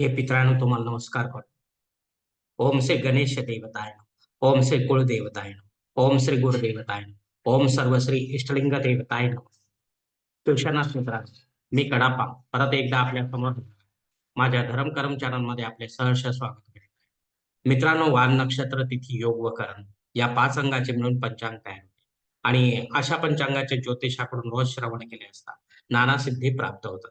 हे पितरांनो तुम्हाला नमस्कार करतो. ओम श्री गणेश देवताय ओम श्री कुळदेवताय ओम श्री गुरुदेवताय ओम सर्व श्री इष्टलिंग देवताय तुषणास मित्रांनो मी कडापा. परत एकदा आपल्यासमोर माझ्या धर्म कर्मचाऱ्यांमध्ये आपले सहर्ष स्वागत करीत. आहे मित्रांनो वान नक्षत्र तिथी योग व करण या पाच अंगाचे मिळून पंचांग तयार होते. आणि अशा पंचांगाचे ज्योतिषाकडून रोज श्रवण केले असता नाना सिद्धी प्राप्त होतात.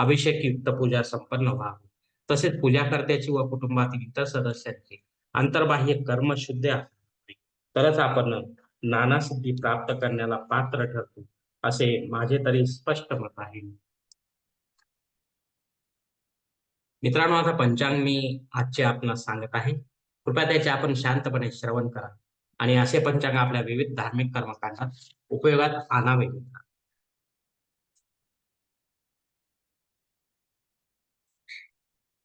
अभिषेक युक्त पूजा संपन्न व्हावी तसेच पूजाकर्त्याची व कुटुंबातील इतर सदस्यांची अंतर्बाह्य कर्म शुद्ध असावी तरच आपण नाना सिद्धी प्राप्त करण्याला पात्र ठरतो असे माझे तरी स्पष्ट मत आहे. मित्रांनो आता पंचांग मी आजचे आपणास सांगत आहे. कृपया त्याचे आपण शांतपणे श्रवण करा आणि असे पंचांग आपल्या विविध धार्मिक कर्मकांना उपयोगात आणावे.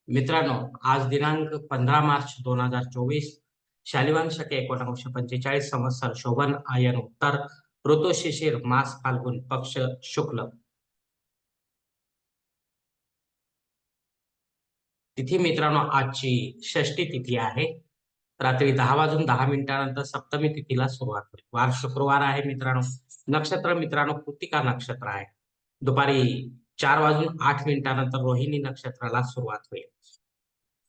मित्रांनो आज दिनांक पंधरा मार्च दोन हजार चोवीस शालिवान शके पंचेचाळीस संवत्सर शोभन आयन उत्तर ऋतू शिशिर मास फाल्गुन पक्ष शुक्ल. तिथी मित्रांनो आजची षष्टी तिथी आहे. रात्री दहा वाजून दहा मिनिटानंतर सप्तमी तिथीला सुरुवात होईल. वार शुक्रवार आहे मित्रांनो. नक्षत्र मित्रांनो कृतिका नक्षत्र आहे. दुपारी चार वाजून आठ मिनिटानंतर रोहिणी नक्षत्राला सुरुवात होईल.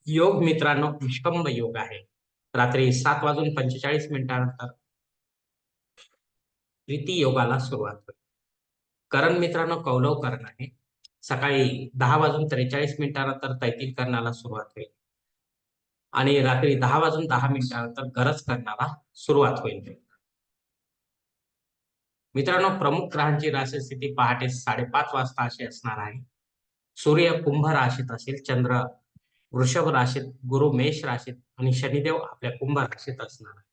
योग मित्रांनो निष्कंभ योग आहे. रात्री सात वाजून पंचेचाळीस मिनिटानंतर प्रीती योगाला सुरुवात होईल करण मित्रांनो कौलव करण आहे. सकाळी दहा वाजून त्रेचाळीस मिनिटानंतर तैतील करण्याला सुरुवात होईल. आणि रात्री दहा वाजून दहा मिनिटानंतर गरज करण्याला सुरुवात होईल. मित्रांनो प्रमुख ग्रहांची राशी स्थिती पहाटे साडेपाच वाजता अशी असणार आहे. सूर्य कुंभ राशीत असेल चंद्र वृषभ राशीत गुरु मेष राशीत आणि शनिदेव आपल्या कुंभ राशीत असणार आहे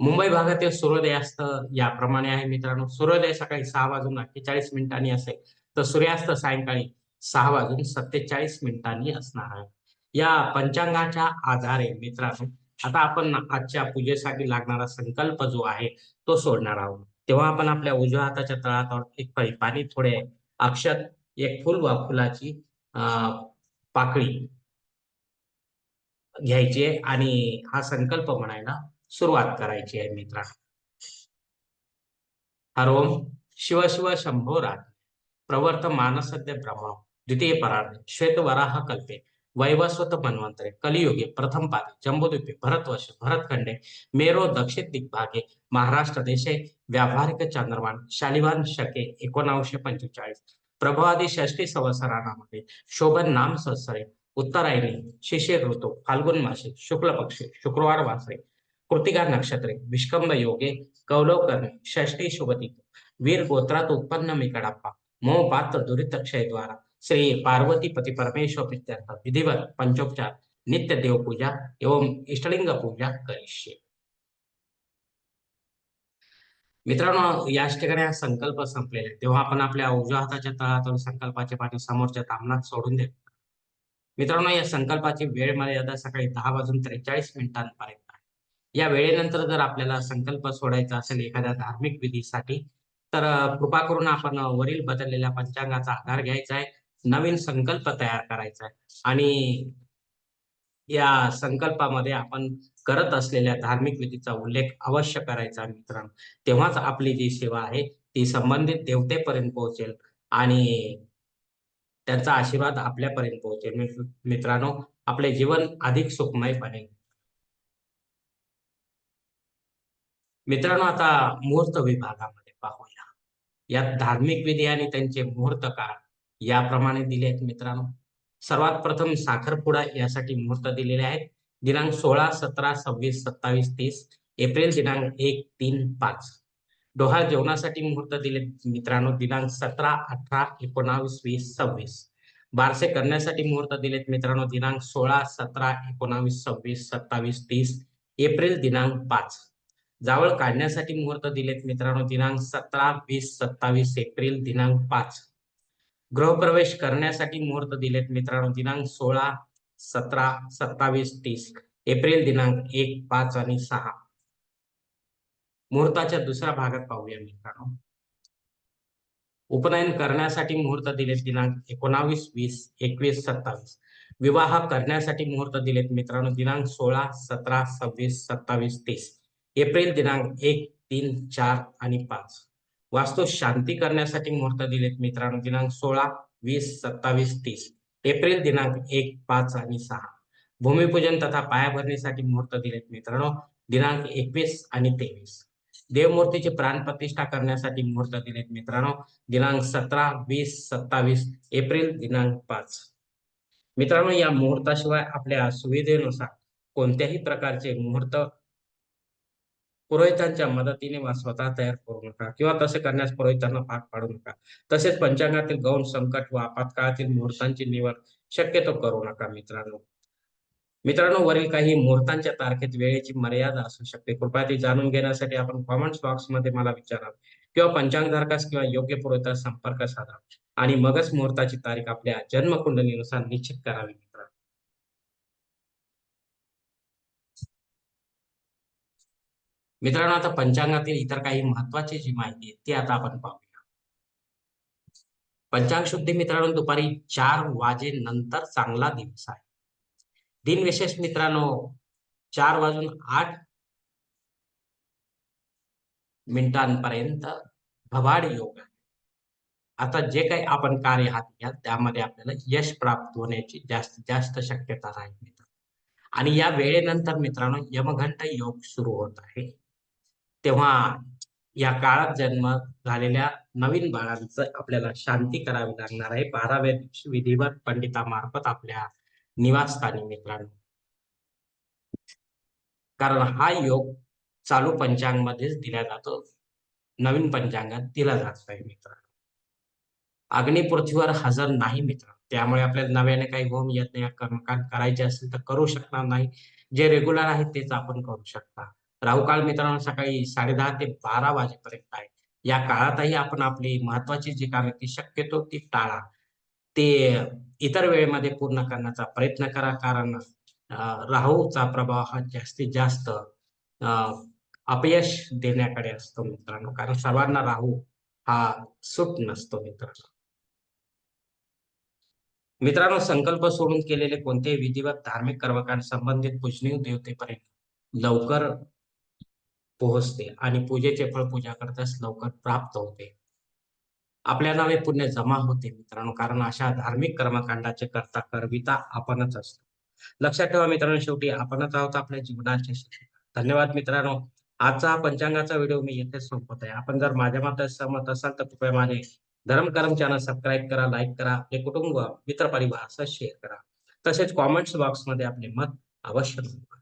मुंबई भागातील सूर्योदयास्त याप्रमाणे आहे मित्रांनो. सूर्योदय सकाळी सहा वाजून अठ्ठेचाळीस मिनिटांनी असेल तर सूर्यास्त सायंकाळी सहा वाजून सत्तेचाळीस मिनिटांनी असणार आहे. या पंचांगाच्या आधारे मित्रांनो आता आपण आजच्या पूजेसाठी लागणारा संकल्प जो आहे तो सोडणार आहोत. तेव्हा आपण आपल्या उजव्या हाताच्या तळात एक पाणी थोडे अक्षत एक फुल वा फुलाची पाकळी घ्यायची आहे आणि हा संकल्प म्हणायला सुरुवात करायची आहे मित्रा हरोम शिव शिव शंभो राज प्रवर्त मानसद्य ब्रह्म. द्वितीय पराणे श्वेत वराह कल्पे. वैवस्वत मन्वंतरे. कलियुगे प्रथम पादे. जम्बूद्वीपे. भरतवश भरतखंडे. मेरो दक्षिण दिग्भागे. महाराष्ट्र देशे व्यावहारिक चांद्रमान शालिवान शके एकोणावीसशे पंचेचाळीस. प्रभवादी षष्टी संवत्सरामध्ये शोभन नाम संवत्सरे उत्तरायणी, शिशिर ऋतू, फाल्गुन मासे, शुक्ल पक्षी, शुक्रवार वासरे, कृतिका नक्षत्रे विष्कंभ योगे कौलव करणे षष्टी शुभती वीर गोत्रात उत्पन्न मी कडाप्पा मोह पात्र दुरितक्षय द्वारा, श्री पार्वती पति परमेश्वर विधिवत पंचोपचार, नित्य देवपूजा एवं इष्टलिंग पूजा करिष्ये. मित्रांनो याच ठिकाणी हा संकल्प संपलेला तेव्हा आपण आपल्या उजव्या हाताच्या तळातून संकल्पाचे पाठी समोरच्या तामनात सोडून देतो मित्रांनो या संकल्पाची वेळ मर्यादा सकाळी दहा वाजून त्रेचाळीस मिनिटांपर्यंत आहे. या वेळेनंतर जर आपल्याला संकल्प सोडायचा असेल एखाद्या धार्मिक विधीसाठी तर कृपा करून आपण वरील बदललेल्या पंचांगाचा आधार घ्यायचा आहे. नवीन संकल्प तयार करायचा आहे. आणि या संकल्पामध्ये आपण करत असलेल्या धार्मिक विधीचा उल्लेख अवश्य करायचा मित्रांनो. तेव्हाच आपली जी सेवा आहे ती संबंधित देवतेपर्यंत पोहोचेल आणि त्यांचा आशीर्वाद आपल्यापर्यंत पोहोचेल. मित्रांनो आपले जीवन अधिक सुखमय बनेल. मित्रांनो आता मुहूर्त विभागामध्ये पाहूया. यात धार्मिक विधी आणि त्यांचे मुहूर्त काळ याप्रमाणे दिले आहेत मित्रांनो. सर्वात प्रथम साखरपुडा यासाठी मुहूर्त दिलेले आहेत. दिनांक सोळा सतरा सव्वीस सत्तावीस तीस एप्रिल दिनांक एक तीन पाच. डोहा जेवणासाठी मुहूर्त दिले मित्रांनो दिनांक सतरा अठरा एकोणावीस वीस सव्वीस. बारसे करण्यासाठी मुहूर्त दिलेत मित्रांनो दिनांक सोळा सतरा एकोणावीस सव्वीस सत्तावीस तीस एप्रिल दिनांक पाच. जावळ काढण्यासाठी मुहूर्त दिलेत मित्रांनो दिनांक सतरा वीस सत्तावीस एप्रिल दिनांक पाच. गृहप्रवेश करण्यासाठी मुहूर्त दिलेत मित्रांनो दिनांक सोळा सतरा सत्तावीस तीस एप्रिल दिनांक एक पाच आणि सहा. मुहूर्ताच्या दुसऱ्या भागात पाहूया मित्रांनो. उपनयन करण्यासाठी मुहूर्त दिलेत दिनांक एकोणावीस वीस एकवीस सत्तावीस. विवाह करण्यासाठी मुहूर्त दिलेत मित्रांनो दिनांक सोळा सतरा सव्वीस सत्तावीस तीस. एप्रिल दिनांक एक तीन चार आणि पाच. वास्तू शांती करण्यासाठी मुहूर्त दिलेत मित्रांनो. दिनांक सोळा वीस सत्तावीस तीस. एप्रिल दिनांक एक पाच आणि सहा. भूमिपूजन तथा पायाभरणीसाठी मुहूर्त दिलेत मित्रांनो. दिनांक एकवीस आणि तेवीस. देवमूर्तीची प्राणप्रतिष्ठा करण्यासाठी मुहूर्त दिलेत मित्रांनो. दिनांक सतरा वीस सत्तावीस एप्रिल दिनांक पाच. मित्रांनो या मुहूर्ताशिवाय आपल्या सुविधेनुसार कोणत्याही प्रकारचे मुहूर्त पुरोहितांच्या मदतीने वा स्वतः तयार करू नका किंवा तसे करण्यास पुरोहितांना भाग पाडू नका. तसेच पंचांगातील गौण संकट व आपत्काळातील मुहूर्तांची निवड शक्यतो करू नका मित्रांनो. मित्रांनो वरील काही मुहूर्तांच्या तारखेत वेळेची मर्यादा असू शकते. कृपया ती जाणून घेण्यासाठी आपण कॉमेंट्स बॉक्समध्ये मला विचारा किंवा पंचांगधारकास किंवा योग्य पुरोहितास संपर्क साधा आणि मगच मुहूर्ताची तारीख आपल्या जन्मकुंडलीनुसार निश्चित करावी. मित्रांनो आता पंचांगातील इतर काही महत्वाची जी माहिती आहे ती आता आपण पाहूया. पंचांग शुद्धी मित्रांनो दुपारी चार वाजेनंतर चांगला दिवस आहे. दिन विशेष मित्रांनो चार वाजून आठ मिनिटांपर्यंत भवाड योग आहे. आता जे काही आपण कार्य हाती घ्याल त्यामध्ये आपल्याला यश प्राप्त होण्याची जास्तीत जास्त शक्यता राहील मित्र आणि या वेळेनंतर मित्रांनो यमघंट योग सुरू होत आहे. तेव्हा या काळात जन्म झालेल्या नवीन बाळांचं आपल्याला शांती करावी लागणार आहे. बाराव्या दिवशी विधिवत पंडितामार्फत आपल्या निवासस्थानी मित्रांनो. कारण हा योग चालू पंचांगमध्येच दिला जातो. नवीन पंचांगात दिला जात नाही मित्रांनो. अग्नि पृथ्वीवर हजर नाही मित्र त्यामुळे आपल्याला नव्याने काही होम यज्ञ कर्मकांड करायचे असेल तर करू शकणार नाही. जे रेग्युलर आहे तेच आपण करू शकता. राहुकाळ मित्रांनो सकाळी साडे दहा ते बारा वाजेपर्यंत आहे. या काळातही आपण आपली महत्वाची जी कामे ती शक्यतो ती टाळा. ते इतर वेळेमध्ये पूर्ण करण्याचा प्रयत्न करा कारण राहूचा प्रभाव हा जास्तीत जास्त अपयश देण्याकडे असतो मित्रांनो कारण सर्वांना राहू हा सुट नसतो मित्रांनो. मित्रांनो संकल्प सोडून केलेले कोणतेही विधिवत धार्मिक कर्मकांड संबंधित पूजनीय देवतेपर्यंत लवकर पोहोचते आणि पूजेचे फळ पूजा करताच लवकर प्राप्त होते. आपल्या नावे पुण्य जमा होते मित्रांनो कारण अशा धार्मिक कर्मकांडाचे करता करविता आपणच असतो. लक्षात ठेवा मित्रांनो शेवटी आपणच आहोत आपल्या जीवनाचे धन्यवाद मित्रांनो. आजचा पंचांगाचा व्हिडिओ मी येथेच संपत आहे आपण जर माझ्या मात्र सहमत असाल तर कृपया माझे धर्मकर्म चॅनल सबस्क्राईब करा लाईक करा आपले कुटुंब मित्र परिवार शेअर करा. तसेच कॉमेंट्स बॉक्समध्ये आपले मत अवश्य नोंदवा.